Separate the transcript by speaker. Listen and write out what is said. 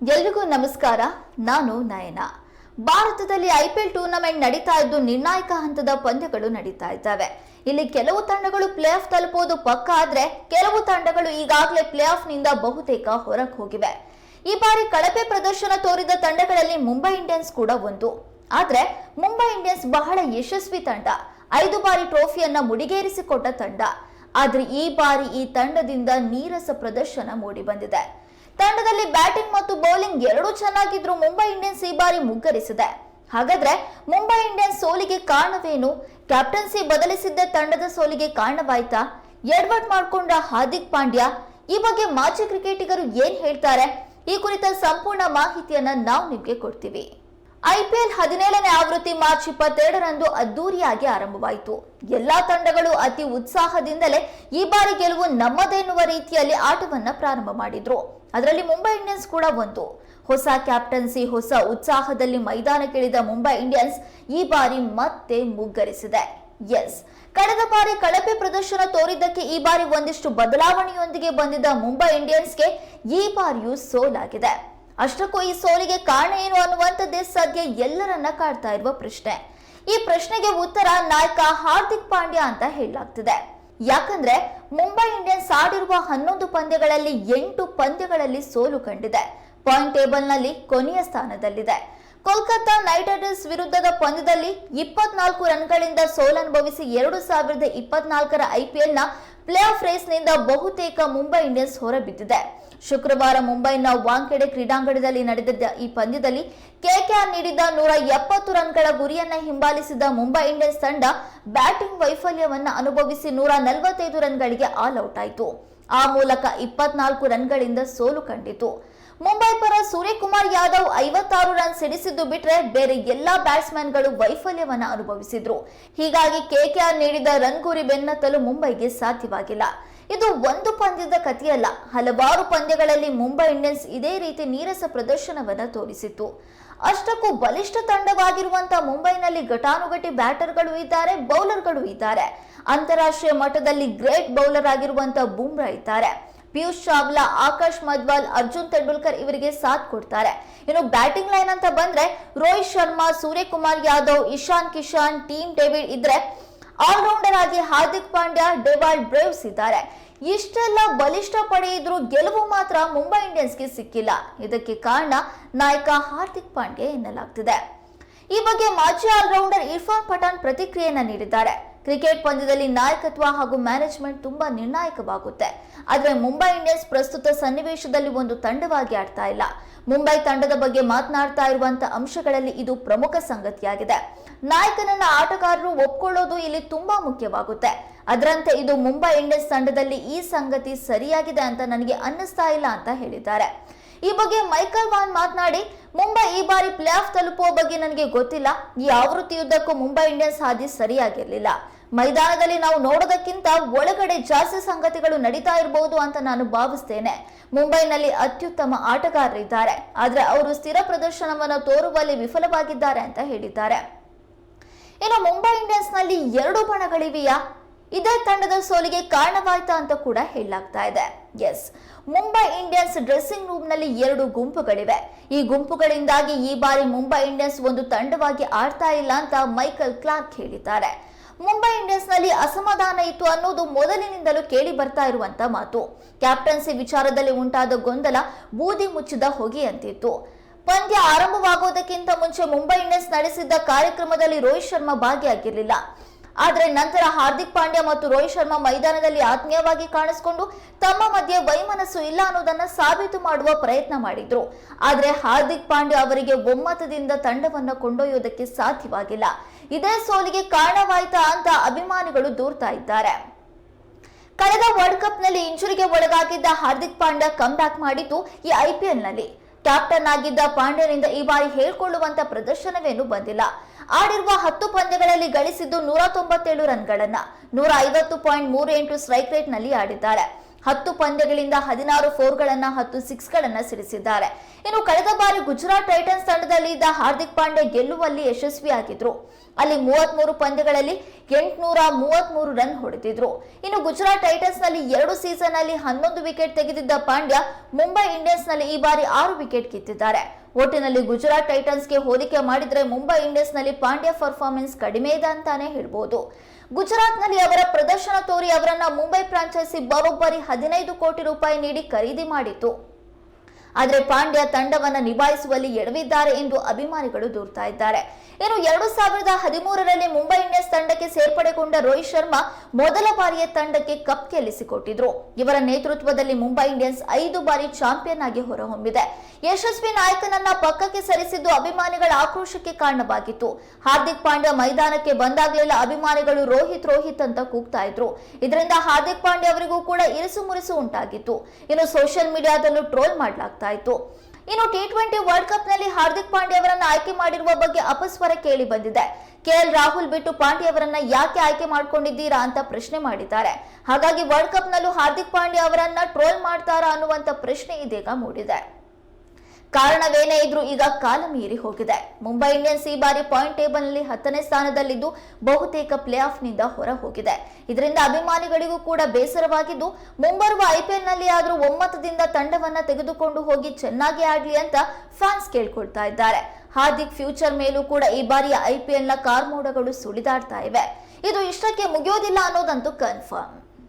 Speaker 1: ಎಲ್ರಿಗೂ ನಮಸ್ಕಾರ, ನಾನು ನಯನ. ಭಾರತದಲ್ಲಿ ಐಪಿಎಲ್ ಟೂರ್ನಮೆಂಟ್ ನಡೀತಾ ಇದ್ದು ನಿರ್ಣಾಯಕ ಹಂತದ ಪಂದ್ಯಗಳು ನಡೀತಾ ಇದ್ದಾವೆ. ಇಲ್ಲಿ ಕೆಲವು ತಂಡಗಳು ಪ್ಲೇ ಆಫ್ ತಲುಪೋದು ಪಕ್ಕ ಆದ್ರೆ ಕೆಲವು ತಂಡಗಳು ಈಗಾಗಲೇ ಪ್ಲೇ ಆಫ್ನಿಂದ ಬಹುತೇಕ ಹೊರಗೆ ಹೋಗಿವೆ. ಈ ಬಾರಿ ಕಳಪೆ ಪ್ರದರ್ಶನ ತೋರಿದ ತಂಡಗಳಲ್ಲಿ ಮುಂಬೈ ಇಂಡಿಯನ್ಸ್ ಕೂಡ ಒಂದು. ಆದ್ರೆ ಮುಂಬೈ ಇಂಡಿಯನ್ಸ್ ಬಹಳ ಯಶಸ್ವಿ ತಂಡ. ಐದು ಬಾರಿ ಟ್ರೋಫಿಯನ್ನ ಮುಡಿಗೇರಿಸಿಕೊಟ್ಟ ತಂಡ. ಆದ್ರೆ ಈ ಬಾರಿ ಈ ತಂಡದಿಂದ ನೀರಸ ಪ್ರದರ್ಶನ ಮೂಡಿ ಬಂದಿದೆ ತಂಡದಲ್ಲಿ ಬ್ಯಾಟಿಂಗ್ ಮತ್ತು ಬೌಲಿಂಗ್ ಎರಡೂ ಚೆನ್ನಾಗಿದ್ರು ಮುಂಬೈ ಇಂಡಿಯನ್ಸ್ ಈ ಬಾರಿ ಮುಗ್ಗರಿಸಿದೆ. ಹಾಗಾದ್ರೆ ಮುಂಬೈ ಇಂಡಿಯನ್ಸ್ ಸೋಲಿಗೆ ಕಾರಣವೇನು? ಕ್ಯಾಪ್ಟನ್ಸಿ ಬದಲಿಸಿದ್ದ ತಂಡದ ಸೋಲಿಗೆ ಕಾರಣವಾಯ್ತಾ? ಎಡ್ವರ್ಡ್ ಮಾಡ್ಕೊಂಡ ಹಾರ್ದಿಕ್ ಪಾಂಡ್ಯ, ಈ ಬಗ್ಗೆ ಮಾಜಿ ಕ್ರಿಕೆಟಿಗರು ಏನ್ ಹೇಳ್ತಾರೆ? ಈ ಕುರಿತ ಸಂಪೂರ್ಣ ಮಾಹಿತಿಯನ್ನ ನಾವು ನಿಮಗೆ ಕೊಡ್ತೀವಿ. ಐಪಿಎಲ್ ಹದಿನೇಳನೇ ಆವೃತ್ತಿ ಮಾರ್ಚ್ ಇಪ್ಪತ್ತೆರಡರಂದು ಅದ್ದೂರಿಯಾಗಿ ಆರಂಭವಾಯಿತು. ಎಲ್ಲಾ ತಂಡಗಳು ಅತಿ ಉತ್ಸಾಹದಿಂದಲೇ ಈ ಬಾರಿ ಗೆಲುವು ನಮ್ಮದೆನ್ನುವ ರೀತಿಯಲ್ಲಿ ಆಟವನ್ನ ಪ್ರಾರಂಭ ಮಾಡಿದ್ರು. ಅದರಲ್ಲಿ ಮುಂಬೈ ಇಂಡಿಯನ್ಸ್ ಕೂಡ ಒಂದು. ಹೊಸ ಕ್ಯಾಪ್ಟನ್ಸಿ, ಹೊಸ ಉತ್ಸಾಹದಲ್ಲಿ ಮೈದಾನಕ್ಕಿಳಿದ ಮುಂಬೈ ಇಂಡಿಯನ್ಸ್ ಈ ಬಾರಿ ಮತ್ತೆ ಮುಗ್ಗರಿಸಿದೆ. ಎಸ್ ಕಳೆದ ಬಾರಿ ಕಳಪೆ ಪ್ರದರ್ಶನ ತೋರಿದ್ದಕ್ಕೆ ಈ ಬಾರಿ ಒಂದಿಷ್ಟು ಬದಲಾವಣೆಯೊಂದಿಗೆ ಬಂದಿದ್ದ ಮುಂಬೈ ಇಂಡಿಯನ್ಸ್ಗೆ ಈ ಬಾರಿಯೂ ಸೋಲಾಗಿದೆ. ಅಷ್ಟಕ್ಕೂ ಈ ಸೋಲಿಗೆ ಕಾರಣ ಏನು ಅನ್ನುವಂಥದ್ದೇ ಸದ್ಯ ಎಲ್ಲರನ್ನ ಕಾಡ್ತಾ ಇರುವ ಪ್ರಶ್ನೆ. ಈ ಪ್ರಶ್ನೆಗೆ ಉತ್ತರ ನಾಯಕ ಹಾರ್ದಿಕ್ ಪಾಂಡ್ಯ ಅಂತ ಹೇಳಲಾಗ್ತಿದೆ. ಯಾಕಂದ್ರೆ ಮುಂಬೈ ಇಂಡಿಯನ್ಸ್ ಆಡಿರುವ ಹನ್ನೊಂದು ಪಂದ್ಯಗಳಲ್ಲಿ ಎಂಟು ಪಂದ್ಯಗಳಲ್ಲಿ ಸೋಲು ಕಂಡಿದೆ. ಪಾಯಿಂಟ್ ಟೇಬಲ್ನಲ್ಲಿ ಕೊನೆಯ ಸ್ಥಾನದಲ್ಲಿದೆ. ಕೋಲ್ಕತ್ತಾ ನೈಟ್ ರೈಡರ್ಸ್ ವಿರುದ್ಧದ ಪಂದ್ಯದಲ್ಲಿ ಇಪ್ಪತ್ನಾಲ್ಕು ರನ್ಗಳಿಂದ ಸೋಲನುಭವಿಸಿ ಎರಡು ಸಾವಿರದ ಇಪ್ಪತ್ನಾಲ್ಕರ ಐಪಿಎಲ್ನ ಪ್ಲೇ ಆಫ್ ರೇಸ್ನಿಂದ ಬಹುತೇಕ ಮುಂಬೈ ಇಂಡಿಯನ್ಸ್ ಹೊರಬಿದ್ದಿದೆ. ಶುಕ್ರವಾರ ಮುಂಬೈನ ವಾಂಖೆಡೆ ಕ್ರೀಡಾಂಗಣದಲ್ಲಿ ನಡೆದಿದ್ದ ಈ ಪಂದ್ಯದಲ್ಲಿ ಕೆಕೆಆರ್ ನೀಡಿದ ನೂರ ಎಪ್ಪತ್ತು ರನ್ಗಳ ಗುರಿಯನ್ನ ಹಿಂಬಾಲಿಸಿದ ಮುಂಬೈ ಇಂಡಿಯನ್ಸ್ ತಂಡ ಬ್ಯಾಟಿಂಗ್ ವೈಫಲ್ಯವನ್ನು ಅನುಭವಿಸಿ ನೂರ ನಲವತ್ತೈದು ರನ್ಗಳಿಗೆ ಆಲ್ ಔಟ್ ಆಯಿತು. ಆ ಮೂಲಕ ಇಪ್ಪತ್ನಾಲ್ಕು ರನ್ಗಳಿಂದ ಸೋಲು ಕಂಡಿತು. ಮುಂಬೈ ಪರ ಸೂರ್ಯಕುಮಾರ್ ಯಾದವ್ ಐವತ್ತಾರು ರನ್ ಸಿಡಿಸಿದ್ದು ಬಿಟ್ರೆ ಬೇರೆ ಎಲ್ಲಾ ಬ್ಯಾಟ್ಸ್ಮನ್ಗಳು ವೈಫಲ್ಯವನ್ನ ಅನುಭವಿಸಿದ್ರು. ಹೀಗಾಗಿ ಕೆಕೆಆರ್ ನೀಡಿದ ರನ್ ಗುರಿ ಬೆನ್ನತ್ತಲು ಮುಂಬೈಗೆ ಸಾಧ್ಯವಾಗಿಲ್ಲ. ಇದು ಒಂದು ಪಂದ್ಯದ ಕಥೆಯಲ್ಲ. ಹಲವಾರು ಪಂದ್ಯಗಳಲ್ಲಿ ಮುಂಬೈ ಇಂಡಿಯನ್ಸ್ ಇದೇ ರೀತಿ ನೀರಸ ಪ್ರದರ್ಶನವನ್ನ ತೋರಿಸಿತ್ತು. ಅಷ್ಟಕ್ಕೂ ಬಲಿಷ್ಠ ತಂಡವಾಗಿರುವಂತಹ ಮುಂಬೈನಲ್ಲಿ ಘಟಾನುಘಟಿ ಬ್ಯಾಟರ್ಗಳು ಇದ್ದಾರೆ, ಬೌಲರ್ಗಳು ಇದ್ದಾರೆ. ಅಂತಾರಾಷ್ಟ್ರೀಯ ಮಟ್ಟದಲ್ಲಿ ಗ್ರೇಟ್ ಬೌಲರ್ ಆಗಿರುವಂತಹ ಬುಮ್ರಾ ಇದ್ದಾರೆ. ಪಿಯೂಷ್ ಚಾವ್ಲಾ ಆಕಾಶ್ ಮಧ್ವಾಲ್, ಅರ್ಜುನ್ ತೆಂಡೂಲ್ಕರ್ ಇವರಿಗೆ ಸಾಥ್ ಕೊಡ್ತಾರೆ. ಇನ್ನು ಬ್ಯಾಟಿಂಗ್ ಲೈನ್ ಅಂತ ಬಂದ್ರೆ ರೋಹಿತ್ ಶರ್ಮಾ, ಸೂರ್ಯಕುಮಾರ್ ಯಾದವ್, ಇಶಾನ್ ಕಿಶಾನ್, ಟೀಮ್ ಡೇವಿಡ್ ಇದ್ರೆ ಆಲ್ರೌಂಡರ್ ಆಗಿ ಹಾರ್ದಿಕ್ ಪಾಂಡ್ಯ ಡೆವಾಲ್ಡ್ ಬ್ರೇವ್ಸ್ ಇದ್ದಾರೆ. ಇಷ್ಟೆಲ್ಲ ಬಲಿಷ್ಠ ಪಡೆ ಇದ್ರೂ ಗೆಲುವು ಮಾತ್ರ ಮುಂಬೈ ಇಂಡಿಯನ್ಸ್ಗೆ ಸಿಕ್ಕಿಲ್ಲ. ಇದಕ್ಕೆ ಕಾರಣ ನಾಯಕ ಹಾರ್ದಿಕ್ ಪಾಂಡ್ಯ ಎನ್ನಲಾಗ್ತಿದೆ. ಈ ಬಗ್ಗೆ ಮಾಜಿ ಆಲ್ರೌಂಡರ್ ಇರ್ಫಾನ್ ಪಠಾಣ್ ಪ್ರತಿಕ್ರಿಯೆಯನ್ನ ನೀಡಿದ್ದಾರೆ. ಕ್ರಿಕೆಟ್ ಪಂದ್ಯದಲ್ಲಿ ನಾಯಕತ್ವ ಹಾಗೂ ಮ್ಯಾನೇಜ್ಮೆಂಟ್ ತುಂಬಾ ನಿರ್ಣಾಯಕವಾಗುತ್ತೆ. ಆದ್ರೆ ಮುಂಬೈ ಇಂಡಿಯನ್ಸ್ ಪ್ರಸ್ತುತ ಸನ್ನಿವೇಶದಲ್ಲಿ ಒಂದು ತಂಡವಾಗಿ ಆಡ್ತಾ ಇಲ್ಲ. ಮುಂಬೈ ತಂಡದ ಬಗ್ಗೆ ಮಾತನಾಡ್ತಾ ಇರುವಂತ ಅಂಶಗಳಲ್ಲಿ ಇದು ಪ್ರಮುಖ ಸಂಗತಿಯಾಗಿದೆ. ನಾಯಕನನ್ನ ಆಟಗಾರರು ಒಪ್ಕೊಳ್ಳೋದು ಇಲ್ಲಿ ತುಂಬಾ ಮುಖ್ಯವಾಗುತ್ತೆ. ಅದರಂತೆ ಇದು ಮುಂಬೈ ಇಂಡಿಯನ್ಸ್ ತಂಡದಲ್ಲಿ ಈ ಸಂಗತಿ ಸರಿಯಾಗಿದೆ ಅಂತ ನನಗೆ ಅನ್ನಿಸ್ತಾ ಇಲ್ಲ ಅಂತ ಹೇಳಿದ್ದಾರೆ. ಈ ಬಗ್ಗೆ ಮೈಕಲ್ ವಾನ್ ಮಾತನಾಡಿ, ಮುಂಬೈ ಈ ಬಾರಿ ಪ್ಲೇ ಆಫ್ ತಲುಪುವ ಬಗ್ಗೆ ನನಗೆ ಗೊತ್ತಿಲ್ಲ. ಈ ಆವೃತ್ತಿಯುದ್ದಕ್ಕೂ ಮುಂಬೈ ಇಂಡಿಯನ್ಸ್ ಹಾದಿ ಸರಿಯಾಗಿರ್ಲಿಲ್ಲ. ಮೈದಾನದಲ್ಲಿ ನಾವು ನೋಡೋದಕ್ಕಿಂತ ಒಳಗಡೆ ಜಾಸ್ತಿ ಸಂಗತಿಗಳು ನಡೀತಾ ಇರಬಹುದು ಅಂತ ನಾನು ಭಾವಿಸ್ತೇನೆ. ಮುಂಬೈನಲ್ಲಿ ಅತ್ಯುತ್ತಮ ಆಟಗಾರರಿದ್ದಾರೆ ಆದರೆ ಅವರು ಸ್ಥಿರ ಪ್ರದರ್ಶನವನ್ನು ತೋರುವಲ್ಲಿ ವಿಫಲವಾಗಿದ್ದಾರೆ ಅಂತ ಹೇಳಿದ್ದಾರೆ. ಇನ್ನು ಮುಂಬೈ ಇಂಡಿಯನ್ಸ್ನಲ್ಲಿ ಎರಡು ಬಣಗಳಿವೆಯಾ? ಇದೇ ತಂಡದ ಸೋಲಿಗೆ ಕಾರಣವಾಯ್ತಾ ಅಂತ ಕೂಡ ಹೇಳಲಾಗ್ತಾ ಇದೆ. ಎಸ್, ಮುಂಬೈ ಇಂಡಿಯನ್ಸ್ ಡ್ರೆಸ್ಸಿಂಗ್ ರೂಮ್ನಲ್ಲಿ ಎರಡು ಗುಂಪುಗಳಿವೆ. ಈ ಗುಂಪುಗಳಿಂದಾಗಿ ಈ ಬಾರಿ ಮುಂಬೈ ಇಂಡಿಯನ್ಸ್ ಒಂದು ತಂಡವಾಗಿ ಆಡ್ತಾ ಇಲ್ಲ ಅಂತ ಮೈಕಲ್ ಕ್ಲಾರ್ಕ್ ಹೇಳಿದ್ದಾರೆ. ಮುಂಬೈ ಇಂಡಿಯನ್ಸ್ನಲ್ಲಿ ಅಸಮಾಧಾನ ಇತ್ತು ಅನ್ನೋದು ಮೊದಲಿನಿಂದಲೂ ಕೇಳಿ ಬರ್ತಾ ಇರುವಂತ ಮಾತು. ಕ್ಯಾಪ್ಟನ್ಸಿ ವಿಚಾರದಲ್ಲಿ ಉಂಟಾದ ಗೊಂದಲ ಬೂದಿ ಮುಚ್ಚಿದ ಹೊಗೆಯಂತಿತ್ತು. ಪಂದ್ಯ ಆರಂಭವಾಗುವುದಕ್ಕಿಂತ ಮುಂಚೆ ಮುಂಬೈ ಇಂಡಿಯನ್ಸ್ ನಡೆಸಿದ್ದ ಕಾರ್ಯಕ್ರಮದಲ್ಲಿ ರೋಹಿತ್ ಶರ್ಮಾ ಭಾಗಿಯಾಗಿರಲಿಲ್ಲ. ಆದ್ರೆ ನಂತರ ಹಾರ್ದಿಕ್ ಪಾಂಡ್ಯ ಮತ್ತು ರೋಹಿತ್ ಶರ್ಮಾ ಮೈದಾನದಲ್ಲಿ ಆತ್ಮೀಯವಾಗಿ ಕಾಣಿಸಿಕೊಂಡು ತಮ್ಮ ಮಧ್ಯೆ ವೈಮನಸ್ಸು ಇಲ್ಲ ಅನ್ನೋದನ್ನ ಸಾಬೀತು ಮಾಡುವ ಪ್ರಯತ್ನ ಮಾಡಿದ್ರು. ಆದರೆ ಹಾರ್ದಿಕ್ ಪಾಂಡ್ಯ ಅವರಿಗೆ ಒಮ್ಮತದಿಂದ ತಂಡವನ್ನ ಕೊಂಡೊಯ್ಯೋದಕ್ಕೆ ಸಾಧ್ಯವಾಗಿಲ್ಲ. ಇದೇ ಸೋಲಿಗೆ ಕಾರಣವಾಯ್ತಾ ಅಂತ ಅಭಿಮಾನಿಗಳು ದೂರ್ತಾ ಇದ್ದಾರೆ. ಕಳೆದ ವರ್ಲ್ಡ್ ಕಪ್ನಲ್ಲಿ ಇಂಜುರಿಗೆ ಒಳಗಾಗಿದ್ದ ಹಾರ್ದಿಕ್ ಪಾಂಡ್ಯ ಕಮ್ ಬ್ಯಾಕ್ ಮಾಡಿದ್ದು ಈ ಐಪಿಎಲ್ನಲ್ಲಿ. ಕ್ಯಾಪ್ಟನ್ ಆಗಿದ್ದ ಪಾಂಡ್ಯನಿಂದ ಈ ಬಾರಿ ಹೇಳ್ಕೊಳ್ಳುವಂತ ಪ್ರದರ್ಶನವೇನು ಬಂದಿಲ್ಲ. ಆಡಿರುವ ಹತ್ತು ಪಂದ್ಯಗಳಲ್ಲಿ ಗಳಿಸಿದ್ದು ನೂರ ತೊಂಬತ್ತೇಳು ರನ್ಗಳನ್ನ. ನೂರ ಐವತ್ತು ಪಾಯಿಂಟ್ ಮೂರು ಎಂಟು ಸ್ಟ್ರೈಕ್ ರೇಟ್ನಲ್ಲಿ ಆಡಿದ್ದಾರೆ ಹತ್ತು ಪಂದ್ಯಗಳಿಂದ ಹದಿನಾರು ಫೋರ್ಗಳನ್ನ ಹತ್ತು ಸಿಕ್ಸ್ಗಳನ್ನ ಸಿಡಿಸಿದ್ದಾರೆ. ಇನ್ನು ಕಳೆದ ಬಾರಿ ಗುಜರಾತ್ ಟೈಟನ್ಸ್ ತಂಡದಲ್ಲಿ ಇದ್ದ ಹಾರ್ದಿಕ್ ಪಾಂಡೆ ಗೆಲ್ಲುವಲ್ಲಿ ಯಶಸ್ವಿಯಾಗಿದ್ರು. ಅಲ್ಲಿ ಮೂವತ್ಮೂರು ಪಂದ್ಯಗಳಲ್ಲಿ ಎಂಟುನೂರ ಮೂವತ್ಮೂರು ರನ್ ಹೊಡೆದಿದ್ರು. ಇನ್ನು ಗುಜರಾತ್ ಟೈಟನ್ಸ್ನಲ್ಲಿ ಎರಡು ಸೀಸನ್ ಅಲ್ಲಿ ಹನ್ನೊಂದು ವಿಕೆಟ್ ತೆಗೆದಿದ್ದ ಪಾಂಡ್ಯ ಮುಂಬೈ ಇಂಡಿಯನ್ಸ್ನಲ್ಲಿ ಈ ಬಾರಿ ಆರು ವಿಕೆಟ್ ಕಿತ್ತಿದ್ದಾರೆ ಒಟ್ಟಿನಲ್ಲಿ ಗುಜರಾತ್ ಟೈಟನ್ಸ್ಗೆ ಹೋಲಿಕೆ ಮಾಡಿದ್ರೆ ಮುಂಬೈ ಇಂಡಿಯನ್ಸ್ನಲ್ಲಿ ಪಾಂಡ್ಯ ಪರ್ಫಾರ್ಮೆನ್ಸ್ ಕಡಿಮೆ ಇದೆ ಅಂತಾನೆ ಹೇಳ್ಬೋದು. ಗುಜರಾತ್ನಲ್ಲಿ ಅವರ ಪ್ರದರ್ಶನ ತೋರಿ ಅವರನ್ನ ಮುಂಬೈ ಫ್ರಾಂಚೈಸಿ ಬರೋಬ್ಬರಿ ಹದಿನೈದು ಕೋಟಿ ರೂಪಾಯಿ ನೀಡಿ ಖರೀದಿ ಮಾಡಿತ್ತು. ಆದರೆ ಪಾಂಡ್ಯ ತಂಡವನ್ನು ನಿಭಾಯಿಸುವಲ್ಲಿ ಎಡವಿದ್ದಾರೆ ಎಂದು ಅಭಿಮಾನಿಗಳು ದೂರ್ತಾ ಇದ್ದಾರೆ. ಇನ್ನು ಎರಡು ಸಾವಿರದ ಹದಿಮೂರರಲ್ಲಿ ಮುಂಬೈ ಇಂಡಿಯನ್ಸ್ ತಂಡಕ್ಕೆ ಸೇರ್ಪಡೆಗೊಂಡ ರೋಹಿತ್ ಶರ್ಮಾ ಮೊದಲ ಬಾರಿಯ ತಂಡಕ್ಕೆ ಕಪ್ ಗೆಲ್ಲಿಸಿಕೊಟ್ಟಿದ್ರು. ಇವರ ನೇತೃತ್ವದಲ್ಲಿ ಮುಂಬೈ ಇಂಡಿಯನ್ಸ್ ಐದು ಬಾರಿ ಚಾಂಪಿಯನ್ ಆಗಿ ಹೊರಹೊಮ್ಮಿದೆ. ಯಶಸ್ವಿ ನಾಯಕನನ್ನ ಪಕ್ಕಕ್ಕೆ ಸರಿಸಿದ್ದು ಅಭಿಮಾನಿಗಳ ಆಕ್ರೋಶಕ್ಕೆ ಕಾರಣವಾಗಿತ್ತು. ಹಾರ್ದಿಕ್ ಪಾಂಡ್ಯ ಮೈದಾನಕ್ಕೆ ಬಂದಾಗಲೆಲ್ಲ ಅಭಿಮಾನಿಗಳು ರೋಹಿತ್ ರೋಹಿತ್ ಅಂತ ಕೂಗ್ತಾ ಇದ್ರು. ಇದರಿಂದ ಹಾರ್ದಿಕ್ ಪಾಂಡ್ಯ ಅವರಿಗೂ ಕೂಡ ಇರಿಸು ಮುರಿಸು ಉಂಟಾಗಿತ್ತು. ಇನ್ನು ಸೋಷಿಯಲ್ ಮೀಡಿಯಾದಲ್ಲೂ ಟ್ರೋಲ್ ಮಾಡಲಾಗ್ತಾ ಇತ್ತು ಇನ್ನು ಟಿ ಟ್ವೆಂಟಿ ವರ್ಲ್ಡ್ ಕಪ್ನಲ್ಲಿ ಹಾರ್ದಿಕ್ ಪಾಂಡ್ಯ ಅವರನ್ನ ಆಯ್ಕೆ ಮಾಡಿರುವ ಬಗ್ಗೆ ಅಪಸ್ವರ ಕೇಳಿ ಬಂದಿದೆ. ಕೆಎಲ್ ರಾಹುಲ್ ಬಿಟ್ಟು ಪಾಂಡ್ಯ ಅವರನ್ನ ಯಾಕೆ ಆಯ್ಕೆ ಮಾಡ್ಕೊಂಡಿದ್ದೀರಾ ಅಂತ ಪ್ರಶ್ನೆ ಮಾಡಿದ್ದಾರೆ. ಹಾಗಾಗಿ ವರ್ಲ್ಡ್ ಕಪ್ ನಲ್ಲೂ ಹಾರ್ದಿಕ್ ಪಾಂಡ್ಯ ಅವರನ್ನ ಟ್ರೋಲ್ ಮಾಡ್ತಾರಾ ಅನ್ನುವಂತ ಪ್ರಶ್ನೆ ಇದೀಗ ಮೂಡಿದೆ. ಕಾರಣವೇನೇ ಇದ್ರೂ ಈಗ ಕಾಲ ಮೀರಿ ಹೋಗಿದೆ. ಮುಂಬೈ ಇಂಡಿಯನ್ಸ್ ಈ ಬಾರಿ ಪಾಯಿಂಟ್ ಟೇಬಲ್ನಲ್ಲಿ ಹತ್ತನೇ ಸ್ಥಾನದಲ್ಲಿದ್ದು ಬಹುತೇಕ ಪ್ಲೇ ಆಫ್ನಿಂದ ಹೊರ ಹೋಗಿದೆ. ಇದರಿಂದ ಅಭಿಮಾನಿಗಳಿಗೂ ಕೂಡ ಬೇಸರವಾಗಿದ್ದು, ಮುಂಬರುವ ಐಪಿಎಲ್ನಲ್ಲಿ ಆದರೂ ಒಮ್ಮತದಿಂದ ತಂಡವನ್ನ ತೆಗೆದುಕೊಂಡು ಹೋಗಿ ಚೆನ್ನಾಗಿ ಆಡ್ಲಿ ಅಂತ ಫ್ಯಾನ್ಸ್ ಕೇಳ್ಕೊಳ್ತಾ ಇದ್ದಾರೆ. ಹಾರ್ದಿಕ್ ಫ್ಯೂಚರ್ ಮೇಲೂ ಕೂಡ ಈ ಬಾರಿಯ ಐಪಿಎಲ್ನ ಕಾರ್ಮೋಡಗಳು ಸುಳಿದಾಡ್ತಾ ಇವೆ. ಇದು ಇಷ್ಟಕ್ಕೆ ಮುಗಿಯೋದಿಲ್ಲ ಅನ್ನೋದಂತೂ ಕನ್ಫರ್ಮ್.